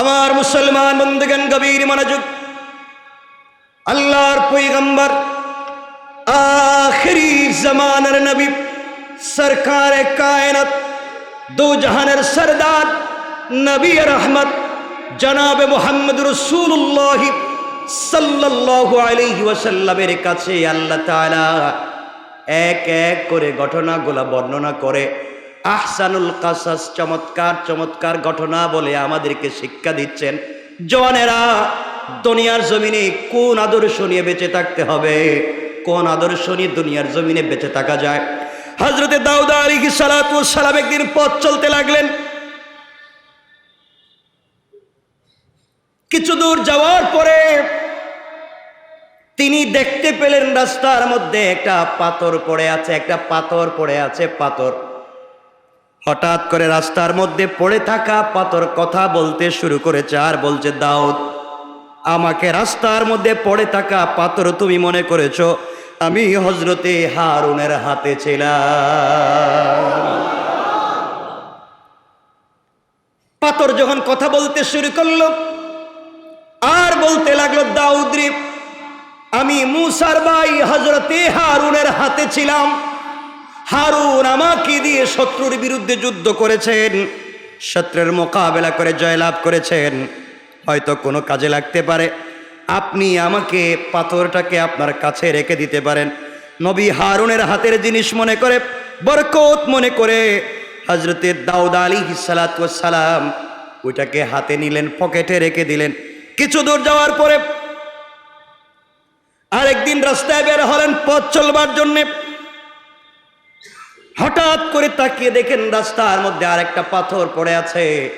আমার মুসলমান বন্ধুগণ, গভীর মনোযোগ। আল্লাহর পৈগম্বর, আখরি জমানার নবী, সরকার কায়নাত দু জাহানের সরদার, নবী রহমত, জনাবে মোহাম্মদ রসুল্লাহ সাল্লাল্লাহু আলাইহি ওয়াসাল্লামের কাছে আল্লাহ তাআলা এক এক করে ঘটনাগুলো বর্ণনা করে আহসানুল কাসাস, চমৎকার চমৎকার ঘটনা বলে আমাদেরকে শিক্ষা দিচ্ছেন। জওয়ানেরা, দুনিয়ার জমিনে কোন আদর্শ নিয়ে বেঁচে থাকতে হবে? কোন আদর্শ নিয়ে দুনিয়ার জমিনে বেঁচে থাকা যায়? হজরতে দাউদা আলী সালাম একদিন পথ চলতে লাগলেন। কিছু দূর যাওয়ার পরে তিনি দেখতে পেলেন রাস্তার মধ্যে একটা পাথর পড়ে আছে, একটা পাথর পড়ে আছে, পাথর। হঠাৎ করে রাস্তার মধ্যে পড়ে থাকা পাথর কথা বলতে শুরু করেছে আর বলছে, দাউদ, আমাকে রাস্তার মধ্যে পড়ে থাকা পাথর তুমি মনে করেছ? আমি হজরতে হারুনের হাতে ছিলাম। পাথর যখন কথা বলতে শুরু করল, আর বলতে লাগল দাউদ্রি আমি মুসার ভাই হজরতে হারুনের হাতে ছিলাম। হারুন আমাকে দিয়ে শত্রুর বিরুদ্ধে যুদ্ধ করেছেন, শত্রুর মোকাবেলা করে জয়লাভ করেছেন। হয়তো কোনো কাজে লাগতে পারে। আপনি আমাকে পাথরটাকে আপনার কাছে রেখে দিতে পারেন। নবী হারুনের হাতের জিনিস মনে করে, বরকত মনে করে হজরতে দাউদ আলী সালাম ওইটাকে হাতে নিলেন, পকেটে রেখে দিলেন। কিছু দূর যাওয়ার পরে আরেকদিন রাস্তায় বের হলেন, পথ চলবার জন্যে হঠাৎ করে তাকিয়ে দেখেন রাস্তার মধ্যে আরেকটা পাথর পড়ে আছে।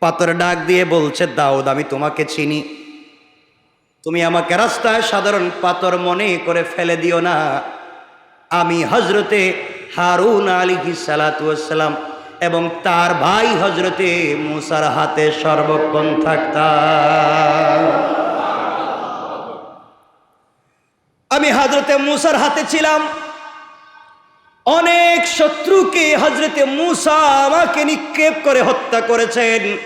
পাথর ডাক দিয়ে বলছে, দাউদ, আমি তোমাকে চিনি। তুমি আমাকে রাস্তায় সাধারণ পাথর মনে করে ফেলে দিও না। আমি হজরতে হারুন আলী সালাতাম এবং তার ভাই হজরতে মুসার হাতে সর্বক্ষণ থাকতাম। আমি হজরতে মুসার হাতে ছিলাম। অনেক শত্রুকে হজরতে মুসা আমাকে নিক্ষেপ করে হত্যা করেছেন।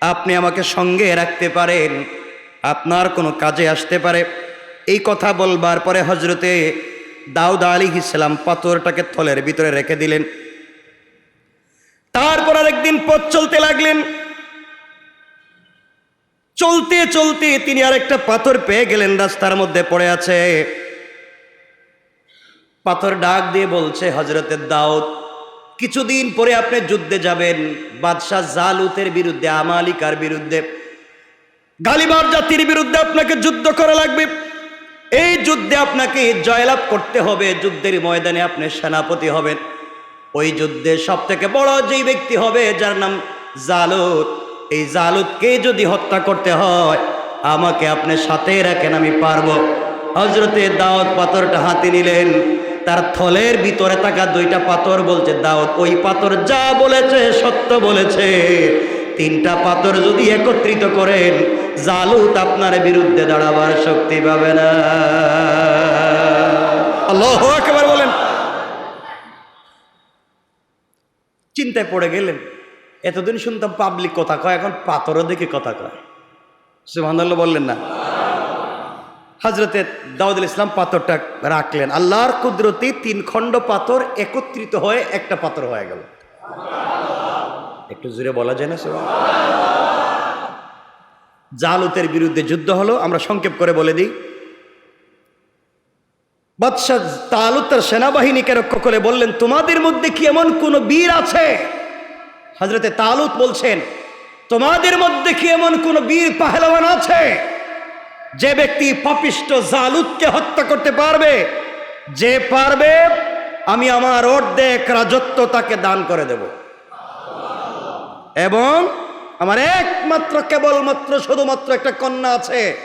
আপনি আমাকে সঙ্গে রাখতে পারেন, আপনার কোনো কাজে আসতে পারে। এই কথা বলবার পরে হজরতে দাউদ আলী ইসলাম পাথরটাকে থলের ভিতরে রেখে দিলেন। তারপর আরেকদিন পথ চলতে লাগলেন। চলতে চলতে তিনি আরেকটা পাথর পেয়ে গেলেন, রাস্তার মধ্যে পড়ে আছে। পাথর ডাক দিয়ে বলছে হজরতের দাউদ, কিছুদিন পরে আপনি যুদ্ধে যাবেন, বাদশাহ জালুতের বিরুদ্ধে, আমালিকার বিরুদ্ধে। গালিবার জাতির বিরুদ্ধে আপনাকে যুদ্ধ করা লাগবে। এই যুদ্ধে আপনাকে জয়লাভ করতে হবে, যুদ্ধের ময়দানে আপনি সেনাপতি হবেন। ওই যুদ্ধে সব থেকে বড় যেই ব্যক্তি হবে, যার নাম জালুত। এই জালুতকে যদি হত্যা করতে হয়, আমাকে আপনি সাথে রাখেন, আমি পারব। হজরতে দাওয়াত পাথরটা হাতে নিলেন। তার থলের ভিতরে থাকা দুইটা পাথর বলছে দাওয়াত ওই পাথর যা বলেছে, সত্য বলেছে। তিনটা পাথর যদি একত্রিত করেন, জালুত আপনার বিরুদ্ধে দাঁড়াবার শক্তি পাবে না। আল্লাহ একেবারে বলেন। চিন্তায় পড়ে গেলেন, এতদিন শুনতাম পাবলিক কথা কয়, এখন পাথরও দেখে কথা কয়। সুবহানাল্লাহ বললেন না। হজরতে দাউদুল ইসলাম পাথরটা রাখলেন। আল্লাহর কুদরতি তিন খণ্ড পাথর একত্রিত হয়ে একটা পাথর হয়ে গেল। একটু জুড়ে বলা যায় না সে জালুতের বিরুদ্ধে যুদ্ধ হলো, আমরা সংক্ষেপ করে বলে দিই। বাদশাহ তালুত তার সেনাবাহিনীকে রক্ষ করে বললেন, তোমাদের মধ্যে কি এমন কোন বীর আছে? হজরতে তালুত বলছেন, তোমাদের মধ্যে কি এমন কোন বীর পাহলওয়ান আছে? যে ব্যক্তি পাপিষ্ট জালুতকে হত্যা করতে পারবে, যে পারবে, আমি আমার অর্ধেক রাজত্ব তাকে দান করে দেব। এবং আমার একমাত্র, কেবলমাত্র, শুধুমাত্র একটা কন্যা আছে,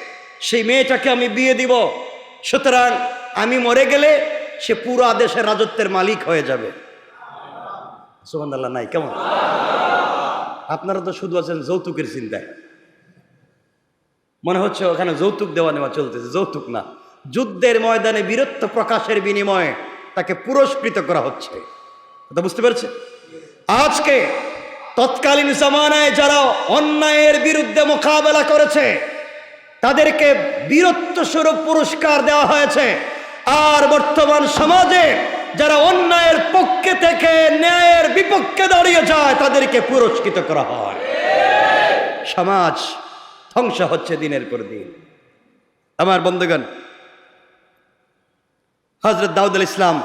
সেই মেয়েটাকে আমি বিয়ে দিব। সুতরাং আমি মরে গেলে সে পুরো দেশের রাজত্বের মালিক হয়ে যাবে। সুমান আল্লাহ নাই, কেমন? আপনারা তো শুধু আছেন যৌতুকের চিন্তায়। মনে হচ্ছে ওখানে যৌতুক দেওয়া নেওয়া চলতেছে, যৌতুক না। যুদ্ধের ময়দানে বীরত্ব প্রকাশের বিনিময়ে তাকে পুরস্কৃত করা হচ্ছে। কথা বুঝতে পেরেছে? আজকে তৎকালীন জামানায় যারা অন্যায়ের বিরুদ্ধে মোকাবেলা করেছে, তাদেরকে বীরত্ব স্বরূপ পুরস্কার দেওয়া হয়েছে। আর বর্তমান সমাজে যারা অন্যায়ের পক্ষে থেকে ন্যায়ের বিপক্ষে দাঁড়িয়ে যায়, তাদেরকে পুরস্কৃত করা হয়। সমাজ ধ্বংস হচ্ছে দিনের পর দিন। আমার বন্ধুগণ হজরত দাউদুল ইসলাম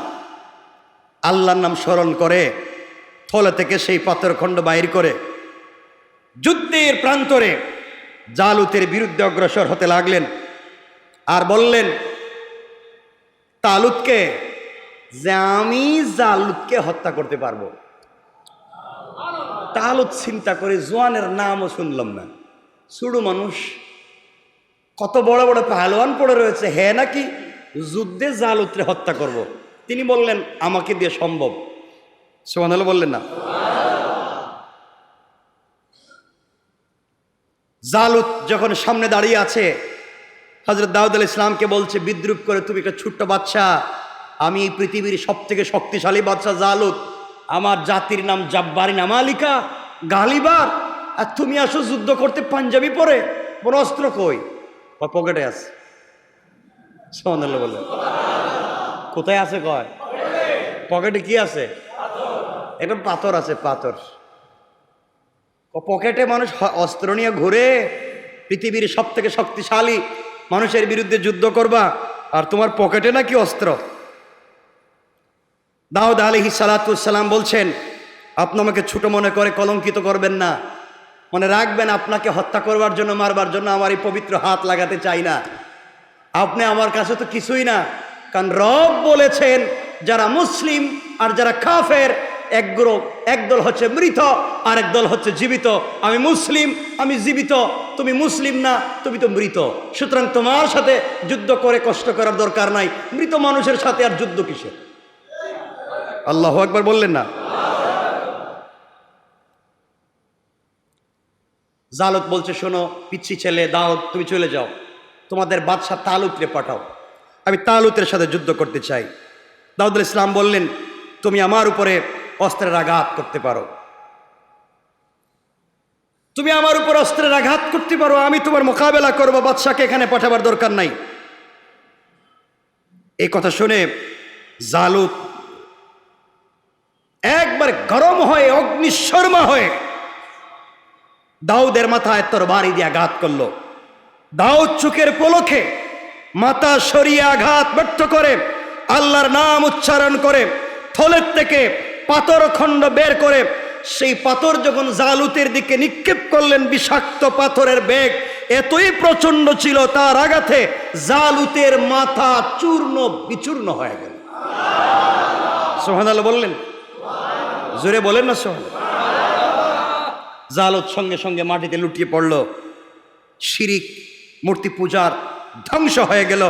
আল্লাহর নাম স্মরণ করে, থলে থেকে সেই পাথরখণ্ড বাইর করে, যুদ্ধের প্রান্তরে জালুতের বিরুদ্ধে অগ্রসর হতে লাগলেন আর বললেন, তালুতকে, যে আমি জালুতকে হত্যা করতে পারব। তালুত চিন্তা করে জোয়ানের নামও শুনলাম না। সুড়ু মানুষ, কত বড় বড় পাহলোয়ান পড়ে রয়েছে হ্যাঁ নাকি যুদ্ধে জালুতরে হত্যা করব। তিনি বললেন, আমাকে দিয়ে সম্ভব। সোমান বললেন, না। জালুত যখন সামনে দাঁড়িয়ে আছে হজরত দাউদ আল ইসলামকে বলছে, বিদ্রুপ করে তুমি একটা ছোট্ট বাচ্চা আমি এই পৃথিবীর সব থেকে শক্তিশালী বাচ্চা জালুত। আমার জাতির নাম জাব্বারি নামালিকা গালিবার আর তুমি আসো যুদ্ধ করতে, পাঞ্জাবি পরে বড় অস্ত্র কই? বা পকেটে আছে। বললেন কোথায় আছে কয়? পকেটে কি আছে? একটা পাথর আছে, পাথর। পকেটে মানুষ অস্ত্র নিয়ে ঘুরে, পৃথিবীর সব থেকে শক্তিশালী মানুষের বিরুদ্ধে যুদ্ধ করবা, আর তোমার পকেটে নাকি অস্ত্র। দাউদ আলহি সালাতাম বলছেন, আপনি আমাকে ছোট মনে করে কলঙ্কিত করবেন না। মনে রাখবেন, আপনাকে হত্যা করবার জন্য, মারবার জন্য আমার এই পবিত্র হাত লাগাতে চাই না। আপনি আমার কাছে তো কিছুই না, কারণ রব বলেছেন, যারা মুসলিম আর যারা কাফের, এক গ্রুপ একদল হচ্ছে মৃত আর একদল হচ্ছে জীবিত। আমি মুসলিম, আমি জীবিত, তুমি মুসলিম না, তুমি তো মৃত। সুতরাং তোমার সাথে যুদ্ধ করে কষ্ট করার দরকার নাই, মৃত মানুষের সাথে আর যুদ্ধ কিসের? আল্লাহ একবার বললেন না? জালত বলছে, শোনো, পিচ্ছি ছেলে, দাও, তুমি চলে যাও। তোমাদের বাদশাহ তালুতরে পাঠাও। আমি তালুতের সাথে যুদ্ধ করতে চাই। দাউদুল ইসলাম বললেন, তুমি আমার উপরে অস্ত্রের আঘাত করতে পারো। তুমি আমার উপর অস্ত্রের আঘাত করতে পারো। আমি তোমার মোকাবেলা করব। বাদশাকে এখানে পাঠাবার দরকার নাই। এই কথা শুনে জালুত একবার গরম হয়ে, অগ্নিশর্মা হয়ে দাউদের মাথায় তোর বাড়ি দিয়ে আঘাত করল। দাউদ চোখের পলকে মাথা সরিয়ে আঘাত ব্যর্থ করে, আল্লাহর নাম উচ্চারণ করে, থলের থেকে পাথর খণ্ড বের করে, সেই পাথর যখন জালুতের দিকে নিক্ষেপ করলেন, বিষাক্ত পাথরের বেগ এতই প্রচণ্ড ছিল, তার আঘাতে জালুতের মাথা চূর্ণ বিচূর্ণ হয়ে গেল। সোহান বললেন? জোরে বলেন না সোহান জালত সঙ্গে সঙ্গে মাটিতে লুটিয়ে পড়ল। শিরিক, মূর্তি পূজার ধ্বংস হয়ে গেল।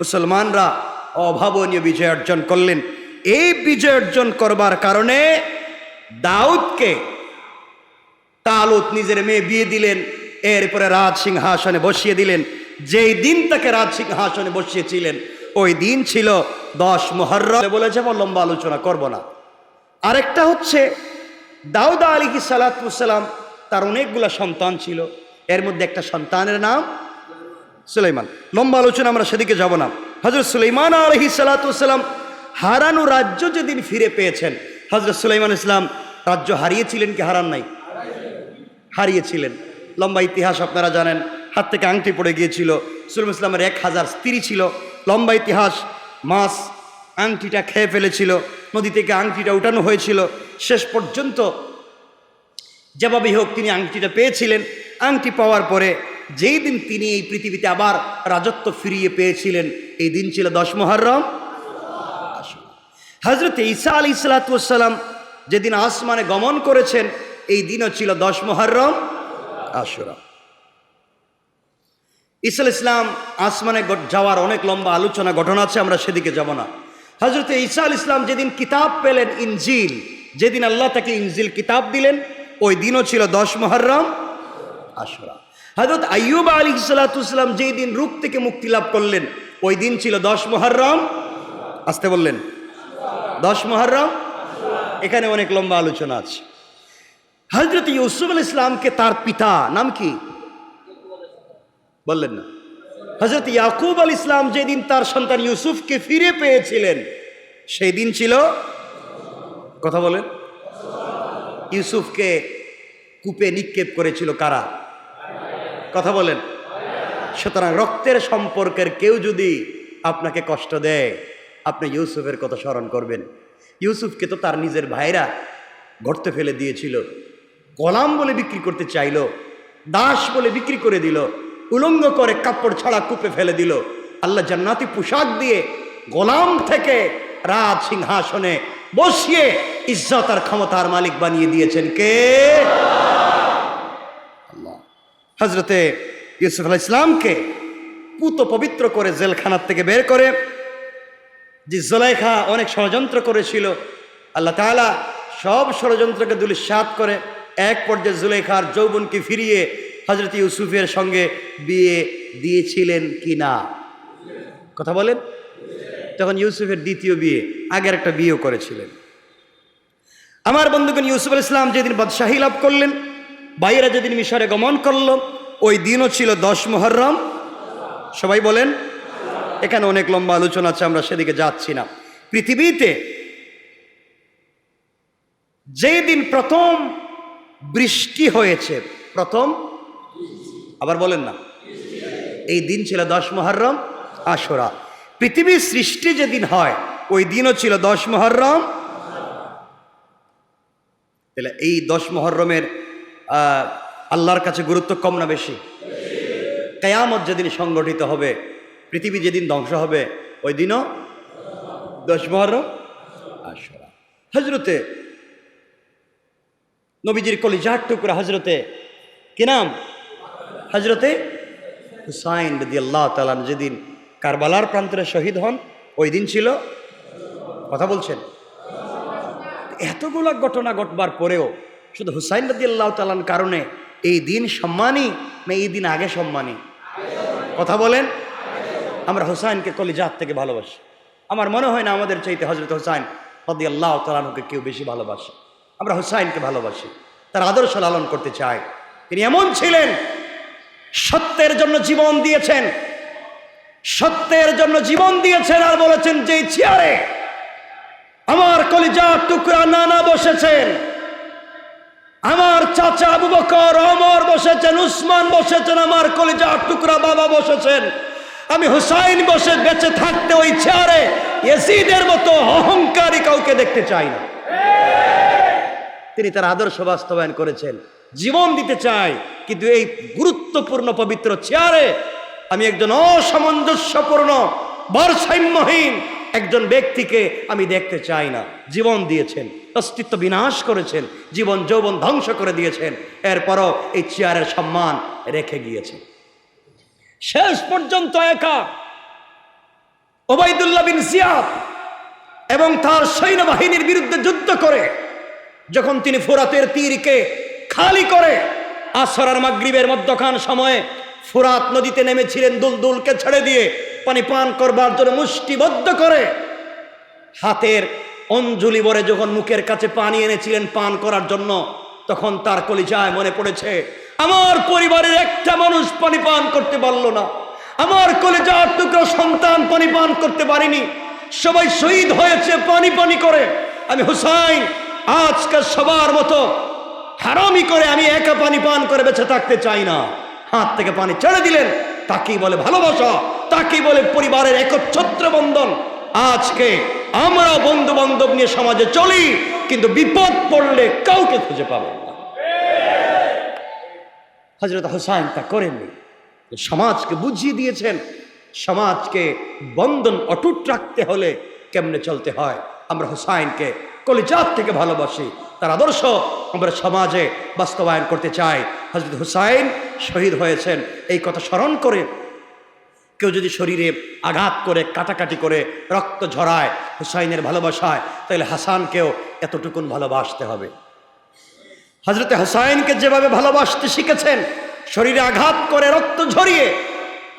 মুসলমানরা অভাবনীয় বিজয় অর্জন করলেন। এই বিজয় অর্জন করবার কারণে দাউদকে তালুত নিজের মেয়ে বিয়ে দিলেন, এরপরে রাজ সিংহাসনে বসিয়ে দিলেন। যেই দিন তাকে রাজ সিংহাসনে বসিয়েছিলেন, ওই দিন ছিল দশ মহর্র বলে যাব লম্বা আলোচনা করব না। আরেকটা হচ্ছে, দাউদা আলী সালাতাম তার অনেকগুলো সন্তান ছিল। এর মধ্যে একটা সন্তানের নাম সুলাইমান। লম্বা আলোচনা, আমরা সেদিকে যাব না। হজরত সুলাইমান আলহি সালাতাম হারানো রাজ্য যেদিন ফিরে পেয়েছেন হজরত সুলাইমান ইসলাম রাজ্য হারিয়েছিলেন কি হারান নাই? হারিয়েছিলেন। লম্বা ইতিহাস আপনারা জানেন, হাত থেকে আংটি পড়ে গিয়েছিল। সুলাইম ইসলামের এক হাজার স্ত্রী ছিল। লম্বা ইতিহাস, মাছ, আংটিটা খেয়ে ফেলেছিল, নদী থেকে আংটিটা উঠানো হয়েছিল। শেষ পর্যন্ত যেভাবেই হোক তিনি আংটিটা পেয়েছিলেন। আংটি পাওয়ার পরে যেই দিন তিনি এই পৃথিবীতে আবার রাজত্ব ফিরিয়ে পেয়েছিলেন, এই দিন ছিল দশ মহরম। হজরত ঈসা আলী সালাতাম যেদিন আসমানে গমন করেছেন, এই দিনও ছিল দশ মহরম আশুরা। ইসা ইসলাম আসমানে যাওয়ার অনেক লম্বা আলোচনা ঘটনা আছে, আমরা সেদিকে যাব না। হজরত ঈসা আল ইসলাম যেদিন কিতাব পেলেন, ইনজিল, যেদিন আল্লাহ তাকে ইনজিল কিতাব দিলেন ওই দিনও ছিল দশ মহরম আশুরা। হজরত আইয়ুব আলী সালাতাম যেই দিন রূপ থেকে মুক্তি লাভ করলেন, ওই দিন ছিল দশ মহরম। আসতে বললেন। দশ মহরম? এখানে অনেক লম্বা আলোচনা আছে। হজরত ইউসুফ আল ইসলামকে তার পিতা, নাম কি? বললেন না। হজরত ইয়াকুব আল ইসলাম যেদিন তার সন্তান ইউসুফকে ফিরে পেয়েছিলেন, সেই দিন ছিল, কথা বলেন, ইউসুফকে কূপে নিক্ষেপ করেছিল কারা? কথা বলেন। সুতরাং রক্তের সম্পর্কের কেউ যদি আপনাকে কষ্ট দেয়, আপনি ইউসুফের কথা স্মরণ করবেন। ইউসুফকে তো তার নিজের ভাইরা গর্তে ফেলে দিয়েছিল। গোলাম বলে বিক্রি করতে চাইলো, দাস বলে বিক্রি করে দিল, উলঙ্গ করে কাপড় ছাড়া কূপে ফেলে দিল। আল্লাহ জান্নাতি পোশাক দিয়ে গোলাম থেকে রাজ সিংহাসনে বসিয়ে ইজ্জত আর ক্ষমতার মালিক বানিয়ে দিয়েছেন কে? হজরতে ইউসুফ আলাহ ইসলামকে পুত পবিত্র করে জেলখানার থেকে বের করে, যে জোলাইখা অনেক ষড়যন্ত্র করেছিল, আল্লাহ তাআলা সব ষড়যন্ত্রকে দুলিশ্বাত করে এক পর্যায়ে জুলেখার যৌবনকে ফিরিয়ে হজরত ইউসুফের সঙ্গে বিয়ে দিয়েছিলেন কি না কথা বলেন। তখন ইউসুফের দ্বিতীয় বিয়ে, আগের একটা বিয়েও করেছিলেন। আমার বন্ধুগণ, ইউসুফ ইসলাম যেদিন বাদশাহী লাভ করলেন, বাইরা যেদিন মিশরে গমন করল, ওই দিনও ছিল দশ মোহরম সবাই বলেন, এখানে অনেক লম্বা আলোচনা আছে, আমরা সেদিকে যাচ্ছি না। পৃথিবীতে যেদিন প্রথম বৃষ্টি হয়েছে, প্রথম আবার বলেন না, এই দিন ছিল দশ মহরম আশোরা। পৃথিবীর সৃষ্টি যেদিন হয়, ওই দিনও ছিল দশ মহরম। তাহলে এই দশ মহরমের আল্লাহর কাছে গুরুত্ব কম না বেশি? কেয়ামত যেদিন সংগঠিত হবে, পৃথিবী যেদিন ধ্বংস হবে, ওই দিনও দশ মহরম? হজরতে নবীজির কলিজার টুকরা হজরতে কি নাম? হজরতে হুসাইন রদি আল্লাহ তালান যেদিন কারবালার প্রান্তরে শহীদ হন, ওই দিন ছিল, কথা বলছেন? এতগুলো ঘটনা ঘটবার পরেও শুধু হুসাইন রদি আল্লাহ তালান কারণে এই দিন সম্মানী না এই দিন আগে সম্মানী? কথা বলেন। আমরা হুসাইনকে কলিজাত থেকে ভালোবাসি। আমার মনে হয় না আমাদের চাইতে হজরত হুসাইন রদি আল্লাহ তালানুকে কেউ বেশি ভালোবাসে। আমরা হুসাইনকে ভালোবাসি। তার আদর্শ লালন করতে চাই। তিনি এমন ছিলেন, সত্যের জন্য জীবন দিয়েছেন সত্যের জন্য জীবন দিয়েছেন আর বলেছেন যে চেয়ারে আমার কলিজার টুকরা নানা বসেছেন, আমার চাচা আবু বকর অমর বসেছেন, উসমান বসেছেন, আমার কলিজার টুকরা বাবা বসেছেন, আমি হুসাইন বসে বেঁচে থাকতে ওই চেয়ারে এসিদের মতো অহংকারী কাউকে দেখতে চাই না। তিনি তার আদর্শ বাস্তবায়ন করেছেন। জীবন দিতে চাই কিন্তু এই গুরুত্বপূর্ণ পবিত্র চেয়ারে আমি একজন অসামঞ্জস্যপূর্ণ, ভারসাম্যহীন একজন ব্যক্তিকে আমি দেখতে চাই না। জীবন দিয়েছেন, অস্তিত্ব বিনাশ করেছেন, জীবন যৌবন ধ্বংস করে দিয়েছেন, এরপরও এই চেয়ারের সম্মান রেখে গিয়েছেন শেষ পর্যন্ত একা ওবায়দুল্লাহ বিন জিয়াদ এবং তার সৈন্যবাহিনীর বিরুদ্ধে যুদ্ধ করে, যখন তিনি ফোরাতের তীরকে খালি করে আসরার মাগরিবের মধ্যখান সময়ে ফুরাত নদীতে নেমেছিলেন দুলদুলকে ছেড়ে দিয়ে, পানি পান করবার জন্য মুষ্টিবদ্ধ করে। হাতের অঞ্জলি ভরে যখন মুখের কাছে পানি এনেছিলেন পান করার জন্য, তখন তার কলিজায় মনে পড়েছে, আমার পরিবারের একটা মানুষ পানি পান করতে পারল না। আমার কলিজার টুকরো সন্তান পানি পান করতে পারিনি। সবাই শহীদ হয়েছে পানি পানি করে। আমি হুসাইন আজকে সবার মতো হারামি করে আমি একা পানি পান করে বেঁচে থাকতে চাই না। হাত থেকে পানি ছেড়ে দিলেন। তাকেই বলে ভালোবাসা, তাকেই বলে পরিবারের একচ্ছত্র বন্ধন। আজকে আমরা বন্ধু বান্ধব নিয়ে সমাজে চলি, কিন্তু বিপদ পড়লে কাউকে খুঁজে পাবো না। হজরত হোসাইন তা করেননি। সমাজকে বুঝিয়ে দিয়েছেন, সমাজকে বন্ধন অটুট রাখতে হলে কেমনে চলতে হয়? আমরা হোসাইনকে কলিজাত থেকে ভালোবাসি, তার আদর্শ আমরা সমাজে বাস্তবায়ন করতে চাই। হজরত হুসাইন শহীদ হয়েছেন, এই কথা স্মরণ করে কেউ যদি শরীরে আঘাত করে, কাটাকাটি করে, রক্ত ঝরায়, হুসাইনের ভালোবাসায়, তাহলে হাসানকেও এতটুকুন ভালোবাসতে হবে। হজরতে হুসাইনকে যেভাবে ভালোবাসতে শিখেছেন, শরীরে আঘাত করে, রক্ত ঝরিয়ে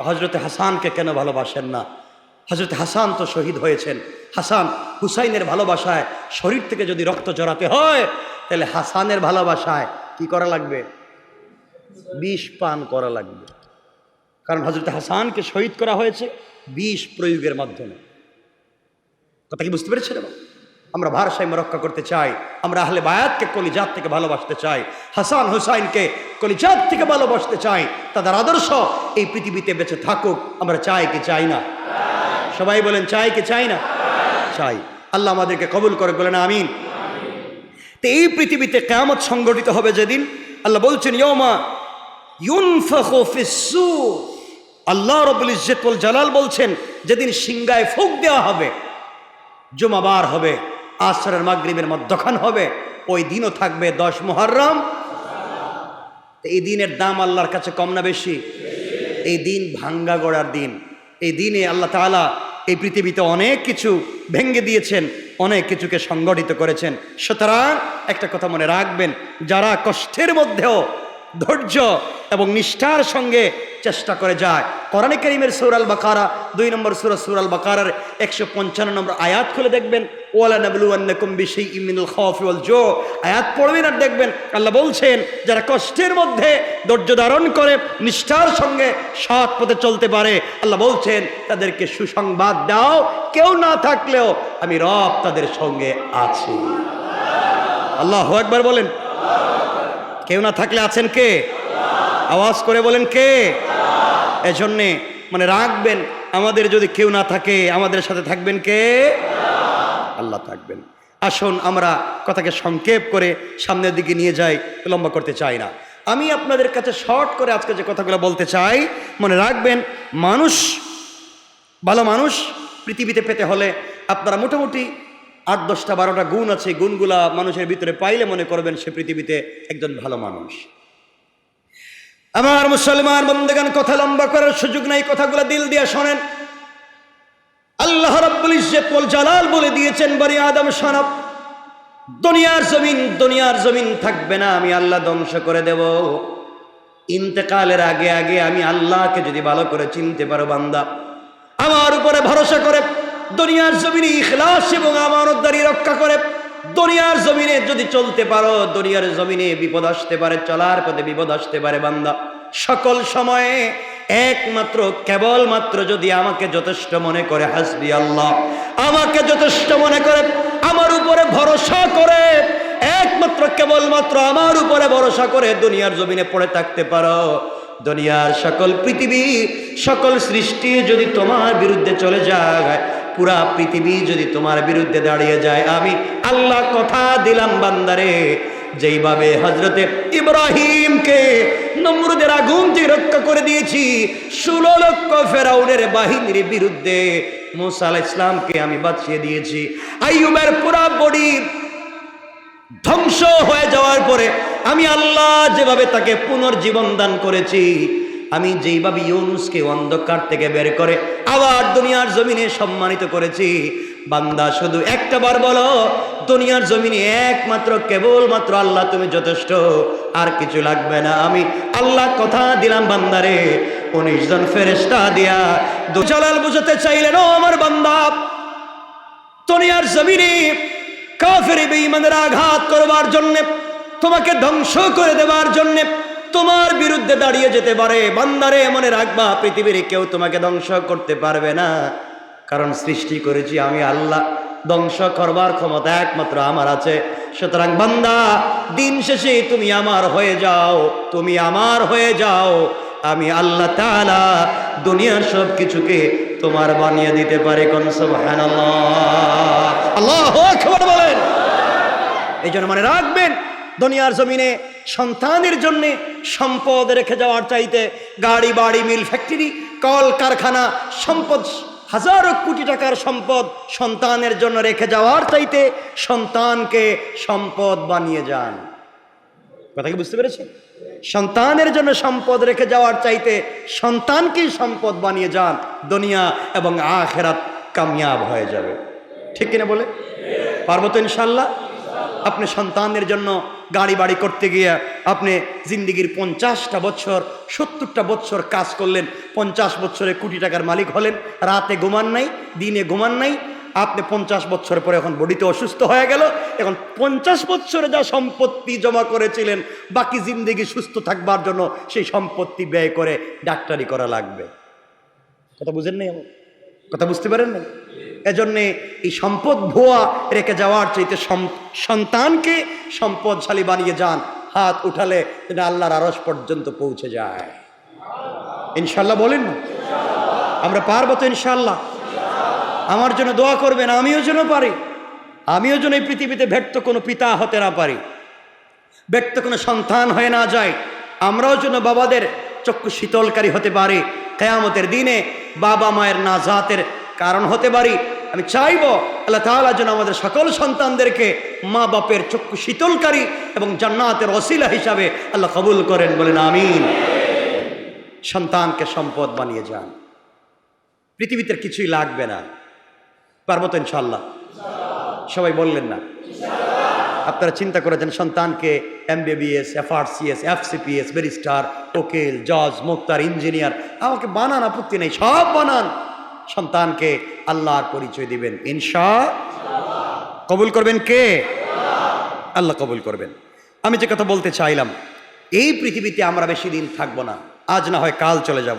হজরতে হাসানকে কেন ভালোবাসেন না? হজরত হাসান তো শহীদ হয়েছেন। হাসান হুসাইনের ভালোবাসায় শরীর থেকে যদি রক্ত জড়াতে হয়, তাহলে হাসানের ভালোবাসায় কি করা লাগবে? বিষ পান করা লাগবে। কারণ হজরত হাসানকে শহীদ করা হয়েছে বিষ প্রয়োগের মাধ্যমে। কথা কি বুঝতে পেরেছেন এবার? আমরা ভারসাম্য রক্ষা করতে চাই, আমরা আহলে বায়াতকে কলিজাত থেকে ভালোবাসতে চাই, হাসান হুসাইনকে কলিজাত থেকে ভালোবাসতে চাই, তাদের আদর্শ এই পৃথিবীতে বেঁচে থাকুক, আমরা চাই কি চাই না? সবাই বলেন, চাই কি চাই না? চাই। আল্লাহ আমাদেরকে কবুল করে বলেন আমিন। তো এই পৃথিবীতে কেয়ামত সংগঠিত হবে যেদিন? আল্লাহ বলছেন ইয়মা আল্লাহ রব্বুল ইজ্জত ওয়াল জালাল বলছেন, যেদিন সিংগায় ফুক দেওয়া হবে, জুমাবার হবে, আসরের মাগরিবের মধ্যখান হবে, ওই দিনও থাকবে দশ মুহররম। তো এই দিনের দাম আল্লাহর কাছে কম না বেশি? এই দিন ভাঙ্গা গড়ার দিন। এই দিনে আল্লাহ তাআলা এই পৃথিবীতে অনেক কিছু ভেঙ্গে দিয়েছেন, অনেক কিছুকে সংগঠিত করেছেন। সুতরাং একটা কথা মনে রাখবেন, যারা কষ্টের মধ্যেও ধৈর্য এবং নিষ্ঠার সঙ্গে চেষ্টা করে যায়। কোরআনে করিমের সৌরাল বাকারা দুই নম্বর সুরা সুরাল বাকারার একশো পঞ্চান্ন নম্বর আয়াত খুলে দেখবেন জো আয়াত পড়বেন আর দেখবেন, আল্লাহ বলছেন, যারা কষ্টের মধ্যে ধৈর্য ধারণ করে, নিষ্ঠার সঙ্গে সৎ পথে চলতে পারে, আল্লাহ বলছেন, তাদেরকে সুসংবাদ দাও, কেউ না থাকলেও আমি রব তাদের সঙ্গে আছি। আল্লাহ একবার বলেন। কেউ না থাকলে আছেন কে? আওয়াজ করে বলেন কে? এজন্যে মানে রাখবেন, আমাদের যদি কেউ না থাকে, আমাদের সাথে থাকবেন কে? আল্লাহ থাকবেন। আসুন, আমরা কথাকে সংক্ষেপ করে সামনের দিকে নিয়ে যাই, লম্বা করতে চাই না। আমি আপনাদের কাছে শর্ট করে আজকে যে কথাগুলো বলতে চাই, মনে রাখবেন, মানুষ, ভালো মানুষ পৃথিবীতে পেতে হলে আপনারা মোটামুটি আট, দশটা, বারোটা গুণ আছে, গুণগুলা মানুষের ভিতরে পাইলে মনে করবেন সে পৃথিবীতে একজন ভালো মানুষ। আমার মুসলমান বন্দেগান কথা লম্বা করার সুযোগ নাই, কথাগুলো দিল দিয়ে শোনেন। আল্লাহ রাব্বুল ইজ্জত জালাল বলে দিয়েছেন, বনি আদম সনব দুনিয়ার জমিন দুনিয়ার জমিন থাকবে না, আমি আল্লাহ ধ্বংস করে দেব। ইন্তেকালের আগে আগে আমি আল্লাহকে যদি ভালো করে চিনতে পারো বান্দা, আমার উপরে ভরসা করে দুনিয়ার জমিনে ইখলাস এবং আমানতদারি রক্ষা করে। দুনিয়ার জমিনে যদি চলতে পারো, দুনিয়ার জমিনে বিপদ আসতে পারে, চলার পথে বিপদ আসতে পারে বান্দা। সকল সময়ে একমাত্র, কেবলমাত্র যদি আমাকে যথেষ্ট মনে করে, হাসবি আল্লাহ। আমাকে যথেষ্ট মনে করে, আমার উপরে ভরসা করে, একমাত্র, কেবলমাত্র আমার উপরে ভরসা করে দুনিয়ার জমিনে পড়ে থাকতে পারো। দুনিয়ার সকল পৃথিবী, সকল সৃষ্টি যদি তোমার বিরুদ্ধে চলে যায় পুরা পৃথিবী যদি তোমার বিরুদ্ধে দাঁড়িয়ে যায়, আমি আল্লাহ কথা দিলাম বান্দারে। যেইভাবে হজরতে ইব্রাহিমকে নমরুদের আগুন থেকে রক্ষা করে দিয়েছি, ষোলো লক্ষ ফেরাউনের বাহিনীর বিরুদ্ধে মুসা আলাহ ইসলামকে আমি বাঁচিয়ে দিয়েছি। আইয়ুবের পুরা বডি ধ্বংস হয়ে যাওয়ার পরে আমি আল্লাহ যেভাবে তাকে পুনর্জীবন দান করেছি আমি যেইভাবে ইউনুসকে অন্ধকার থেকে বের করে আবার দুনিয়ার জমিনে সম্মানিত করেছি, বান্দা শুধু একটা বার বলো, দুনিয়ার জমিনে একমাত্র, কেবলমাত্র আল্লাহ তুমি যথেষ্ট, আর কিছু লাগবে না। আমি আল্লাহ কথা দিলাম বান্দারে, উনিশ জন ফেরেস্তা দিয়া দুজালাল বুঝাতে চাইলেন, ও আমার বান্দা, দুনিয়ার জমিনে কাফের বেঈমানের আঘাত করবার জন্য, তোমাকে ধ্বংস করে দেবার জন্য তোমার বিরুদ্ধে দাঁড়িয়ে যেতে পারে। বান্দারে মনে রাখবা, পৃথিবীর কেউ তোমাকে ধ্বংস করতে পারবে না। কারণ সৃষ্টি করেছি আমি আল্লাহ। ধ্বংস করবার ক্ষমতা একমাত্র আমার আছে। সুতরাং বান্দা, দিন শেষে তুমি আমার হয়ে যাও, তুমি আমার হয়ে যাও। আমি আল্লাহ তাআলা দুনিয়ার সব কিছুকে তোমার বানিয়ে দিতে পারে। কোন সুবহানাল্লাহ। আল্লাহু আকবার বলেন। এই জন্য মনে রাখবেন দুনিয়ার জমিনে সন্তানের জন্যে সম্পদ রেখে যাওয়ার চাইতে গাড়ি, বাড়ি, মিল, ফ্যাক্টরি, কল, কারখানা, সম্পদ, হাজারো কোটি টাকার সম্পদ সন্তানের জন্য রেখে যাওয়ার চাইতে সন্তানকে সম্পদ বানিয়ে যান। কথা কি বুঝতে পেরেছেন? সন্তানের জন্য সম্পদ রেখে যাওয়ার চাইতে সন্তানকেই সম্পদ বানিয়ে যান, দুনিয়া এবং আখেরাত কামিয়াব হয়ে যাবে। ঠিক কিনা বলে? পারব তো ইনশাল্লাহ আপনি সন্তানের জন্য গাড়ি বাড়ি করতে গিয়ে আপনি জিন্দিগির পঞ্চাশটা বছর, সত্তরটা বছর কাজ করলেন, পঞ্চাশ বছরে কোটি টাকার মালিক হলেন, রাতে ঘুমান নাই, দিনে ঘুমান নাই, আপনি পঞ্চাশ বছর পরে এখন বডিতে অসুস্থ হয়ে গেল, এখন পঞ্চাশ বছরে যা সম্পত্তি জমা করেছিলেন, বাকি জিন্দগি সুস্থ থাকবার জন্য সেই সম্পত্তি ব্যয় করে ডাক্তারি করা লাগবে। কথা বুঝেন নাই কথা বুঝতে পারেন না এজন্যে এই সম্পদ ভুয়া রেখে যাওয়ার চাইতে সন্তানকে সম্পদশালী বানিয়ে যান, হাত উঠালে আল্লাহর আরস পর্যন্ত পৌঁছে যায়। ইনশাল্লাহ বলেন আমরা পারব তো ইনশাল্লাহ। আমার জন্য দোয়া করবেন, আমিও যেন পারি। আমিও যেন এই পৃথিবীতে ব্যর্থ কোনো পিতা হতে না পারি। ব্যক্ত কোনো সন্তান হয়ে না যায়। আমরাও যেন বাবাদের চক্ষু শীতলকারী হতে পারি। কেয়ামতের দিনে বাবা মায়ের নাজাতের কারণ হতে পারি আমি চাইব আল্লাহ তাআলা যেন আমাদের সকল সন্তানদেরকে মা বাপের চক্ষু শীতলকারী এবং জান্নাতের অসিলা হিসাবে আল্লাহ কবুল করেন, বলেন আমিন। সন্তানকে সম্পদ বানিয়ে যান। পৃথিবীতে কিছুই লাগবে না। পারব তো ইনশাল্লাহ সবাই বললেন না? আপনারা চিন্তা করেছেন সন্তানকে এমবিবিএস, এফআরসিএস, এফসিপিএস, ব্যারিস্টার, ওকিল, জজ, মুক্তার, ইঞ্জিনিয়ার, আমাকে বানান, আপত্তি নেই, সব বানান। সন্তানকে আল্লাহর পরিচয় দিবেন ইনশা কবুল করবেন কে? আল্লাহ কবুল করবেন। আমি যে কথা বলতে চাইলাম, এই পৃথিবীতে আমরা বেশি দিন থাকব না, আজ না হয় কাল চলে যাব।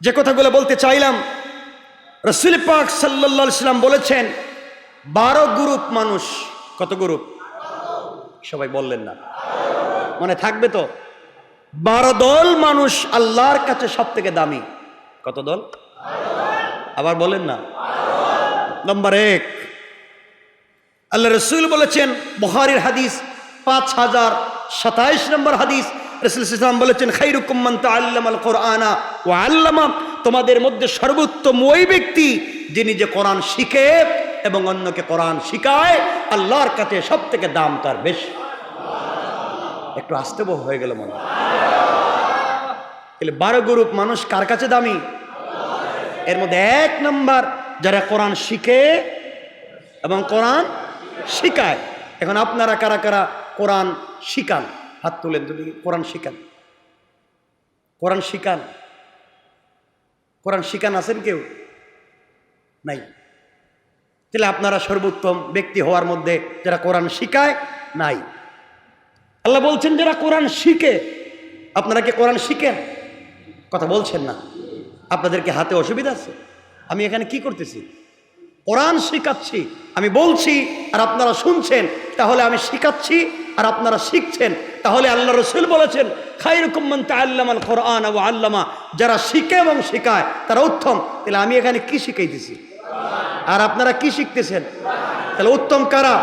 যে কথাগুলো বলতে চাইলাম, রসুল পাক সাল্লা সাল্লাম বলেছেন, বারো গ্রুপ মানুষ, কত গ্রুপ? সবাই বললেন না। মানে থাকবে তো? বারো দল মানুষ আল্লাহর কাছে সব থেকে দামি। কত দল? আবার বলেন না। নম্বর এক, আল্লাহ রসুল বলেছেন বহারির হাদিস, পাঁচ হাজার সাতাইশ নম্বর হাদিস, রসুল ইসলাম বলেছেন খাইরুকুম্মান আল্লাম আল কোরআনা ও আল্লামা, তোমাদের মধ্যে সর্বোত্তম ওই ব্যক্তি যিনি যে কোরআন শিখে এবং অন্যকে কোরআন শিখায়, আল্লাহর কাছে সব থেকে দাম তার বেশি। একটু আসতে হয়ে গেল মনে। বারো গ্রুপ মানুষ কার কাছে দামি? এর মধ্যে এক নাম্বার যারা কোরআন শিখে এবং কোরআন শিখায়। এখন আপনারা কারা কারা কোরআন শিখান? হাত তুলেন যদি কোরআন শিখান। কোরআন শিখান। কোরআন শিখান আছেন কেউ? নাই। তাহলে আপনারা সর্বোত্তম ব্যক্তি হওয়ার মধ্যে যারা কোরআন শিখায়, নাই। আল্লাহ বলছেন, যারা কোরআন শিখে, আপনারা কি কোরআন শিখেন? কথা বলছেন না। আপনাদেরকে হাতে অসুবিধা আছে? আমি এখানে কি করতেছি? কোরআন শিখাচ্ছি, আমি বলছি আর আপনারা শুনছেন, তাহলে আমি শিখাচ্ছি আর আপনারা শিখছেন। তাহলে আল্লাহ রসুল বলেছেন খাইরুকুম্মান আল্লামাল কোরআন ও আল্লামা। যারা শিখে এবং শিখায়, তারা উত্তম। তাহলে আমি এখানে কি শিখাইতেছি? আর আপনারা কি শিখতেছেন? তাহলে উত্তম কারা?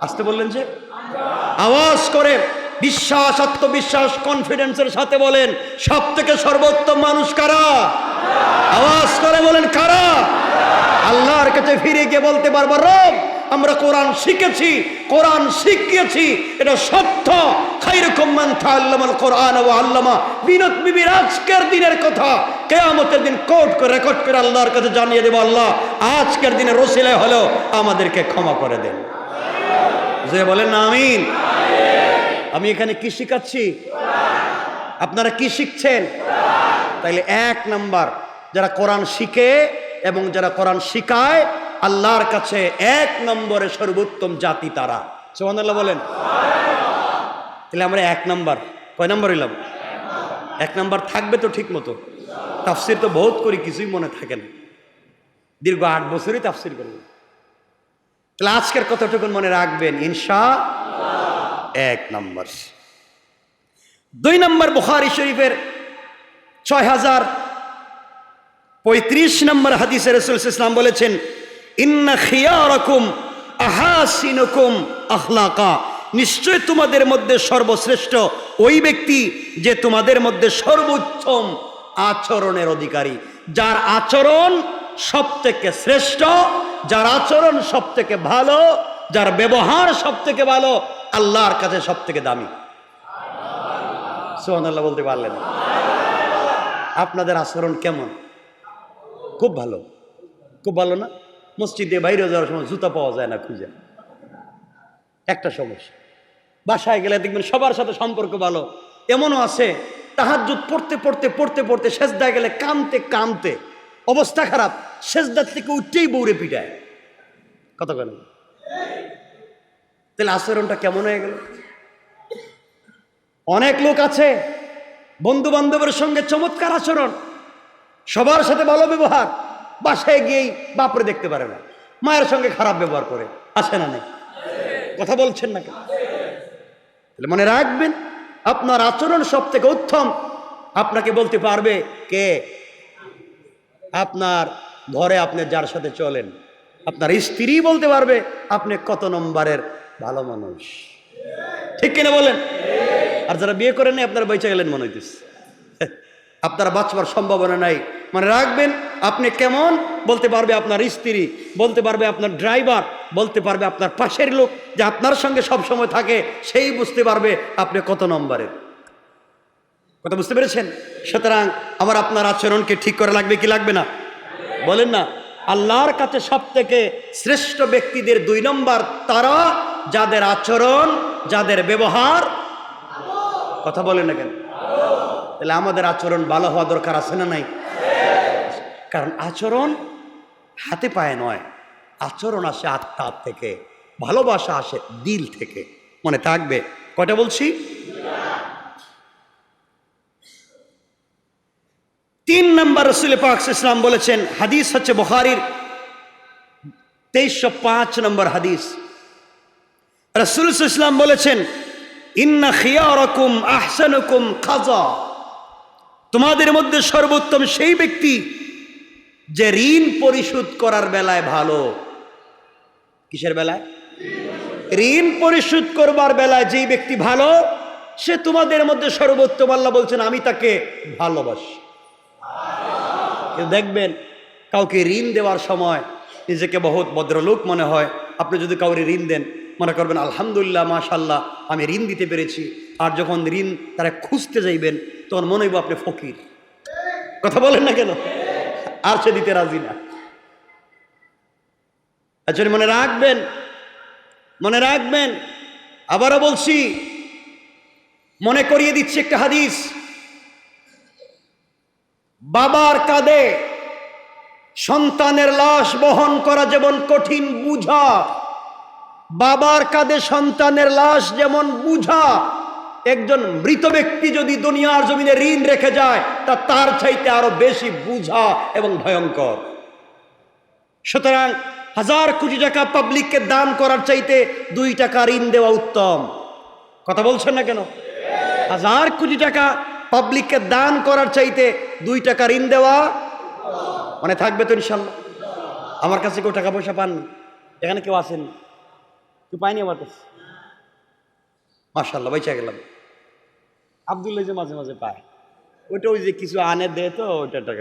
আসতে বললেন যে? আওয়াজ করে। বিশ্বাস, আত্মবিশ্বাস কনফিডেন্সের সাথে বলেন সব থেকে সর্বোত্তম মানুষ কারা? আওয়াজ করে বলেন, কারা? আল্লাহর কাছে ফিরে গিয়ে বলতে পারব, রব, আমরা কোরআন শিখেছি, কোরআন শিখিয়েছি, এটা সত্য। খাইরকম্মান আল্লামাল কোরআন ও আল্লামা। বিনোদ বিবির আজকের দিনের কথা, কেয়ামতের দিন কোর্ট করে রেকর্ড করে আল্লাহর কাছে জানিয়ে দেবো, আল্লাহ, আজকের দিনে রসিলে হলেও আমাদেরকে ক্ষমা করে দেন। যে বলেন না আমিন। আমি এখানে কি শিখাচ্ছি? আপনারা কি শিখছেন? তাইলে এক নাম্বার, যারা কোরআন শিখে এবং যারা কোরআন শিখায়, আল্লাহর কাছে এক নম্বরে সর্বোত্তম জাতি তারা। সোহানাল্লাহ বলেন। তাহলে আমরা এক নাম্বার। কয় নাম্বার হইলাম? এক নাম্বার থাকবে তো ঠিক মতো। তাফসির তো বহুত করি, কিছুই মনে থাকে না। দীর্ঘ আট বছরই তাফসির করব। তাহলে আজকের কতটুকুন মনে রাখবেন, ইনশা এক নম্বর। দুই নম্বর বুখারি শরীফের ছয় হাজার পঁয়ত্রিশ নম্বর হাদিসে রসুল ইসলাম বলেছেন, ইন্না খিয়ারকুম আহাসিনকুম আখলাকা। নিশ্চয় তোমাদের মধ্যে সর্বশ্রেষ্ঠ ওই ব্যক্তি যে তোমাদের মধ্যে সর্বোচ্চম আচরণের অধিকারী। যার আচরণ সব থেকে শ্রেষ্ঠ, যার আচরণ সব থেকে ভালো যার ব্যবহার সব থেকে ভালো, আল্লাহর কাছে সব থেকে দামি। সোহান আল্লাহ বলতে পারলেন আপনাদের আচরণ কেমন? খুব ভালো। খুব ভালো না? মসজিদে বাইরে যাওয়ার সময় জুতা পাওয়া যায় না খুঁজে। একটা সমস্যা। বাসায় গেলে দেখবেন সবার সাথে সম্পর্ক ভালো। এমনও আছে তাহার পড়তে পড়তে পড়তে পড়তে শেষদায় গেলে কামতে কামতে অবস্থা খারাপ শেষদার থেকে উঠতেই বউরে পিটায়। কত কেন তাহলে আচরণটা কেমন হয়ে গেল? অনেক লোক আছে বন্ধু বান্ধবের সঙ্গে চমৎকার আচরণ। সবার সাথে ভালো ব্যবহার। বাসায় গিয়েই বাপরে দেখতে পারে না। মায়ের সঙ্গে খারাপ ব্যবহার করে। আসে না নেই? কথা বলছেন না কেন? তাহলে মনে রাখবেন, আপনার আচরণ সব থেকে উত্তম। আপনাকে বলতে পারবে কে? আপনার ঘরে আপনি যার সাথে চলেন। আপনার স্ত্রী বলতে পারবে আপনি কত নম্বরের ভালো মানুষ। ঠিক কিনা বলেন? আর যারা বিয়ে করেন আপনারা বেঁচে গেলেন মনে হইতেছে। আপনারা বাঁচবার সম্ভাবনা নাই। মানে রাখবেন আপনি কেমন বলতে পারবে আপনার স্ত্রী বলতে পারবে আপনার ড্রাইভার বলতে পারবে আপনার পাশের লোক যে আপনার সঙ্গে সব সময় থাকে সেই বুঝতে পারবে আপনি কত নম্বরের। কথা বুঝতে পেরেছেন? সুতরাং আমার আপনার আচরণকে ঠিক করা লাগবে কি লাগবে না? বলেন না। আল্লাহর কাছে সব থেকে শ্রেষ্ঠ ব্যক্তিদের দুই নম্বর তারা, যাদের আচরণ, যাদের ব্যবহার। কথা বলেন না কেন? তাহলে আমাদের আচরণ ভালো হওয়া দরকার আছে না নাই? কারণ আচরণ হাতে পায়ে নয়, আচরণ আসে আত্মা থেকে, ভালোবাসা আসে দিল থেকে। মনে থাকবে? কয়টা বলছি? তিন নম্বর রসুল পাক ইসলাম বলেছেন, হাদিস হচ্ছে বখারির তেইশশো পাঁচ নম্বর হাদিস। রসুল ইসলাম বলেছেন, ইন্না খিয়ারকুম আহসানুকুম খাজা তোমাদের মধ্যে সর্বোত্তম সেই ব্যক্তি যে ঋণ পরিশোধ করার বেলায় ভালো। কিসের বেলায়? ঋণ পরিশোধ করবার বেলায় যেই ব্যক্তি ভালো, সে তোমাদের মধ্যে সর্বোত্তম, আল্লাহ বলছেন, আমি তাকে ভালোবাসি। দেখবেন, কাউকে ঋণ দেওয়ার সময় নিজেকে বহুত ভদ্রলোক মনে হয়। আপনি যদি কাউকে ঋণ দেন, মনে করবেন, আলহামদুলিল্লাহ মাশাল্লাহ আমি ঋণ দিতে পেরেছি। আর যখন ঋণ তারা খুঁজতে যাইবেন, তখন মনে হইব আপনি ফকির। কথা বলেন না কেন? আর সে দিতে রাজি না। আচ্ছা মনে রাখবেন মনে রাখবেন, আবারও বলছি, মনে করিয়ে দিচ্ছি একটা হাদিস। বাবার কাঁধে সন্তানের লাশ বহন করা যেমন কঠিন বুঝা, বাবার কাঁধে সন্তানের লাশ যেমন বুঝা, একজন মৃত ব্যক্তি যদি দুনিয়ার জমিনে ঋণ রেখে যায়, তা তার চাইতে আরও বেশি বুঝা এবং ভয়ঙ্কর। সুতরাং হাজার কোটি টাকা পাবলিককে দান করার চাইতে দুই টাকা ঋণ দেওয়া উত্তম। কথা বলছেন না কেন? হাজার কোটি টাকা পাবলিককে দান করার চাইতে দুই টাকা ঋণ দেওয়া মানে থাকবে তো ইনশাল্লাহ। আমার কাছে কেউ টাকা পয়সা পান এখানে কেউ আসেন কেউ পাইনি আমার কাছে? মার্শাল্লাহ বাইচা গেলাম। আবদুল্লাহ যে মাঝে মাঝে পায়। ওইটা ওই যে কিছু আনে দেয় তো, ওইটা টাকা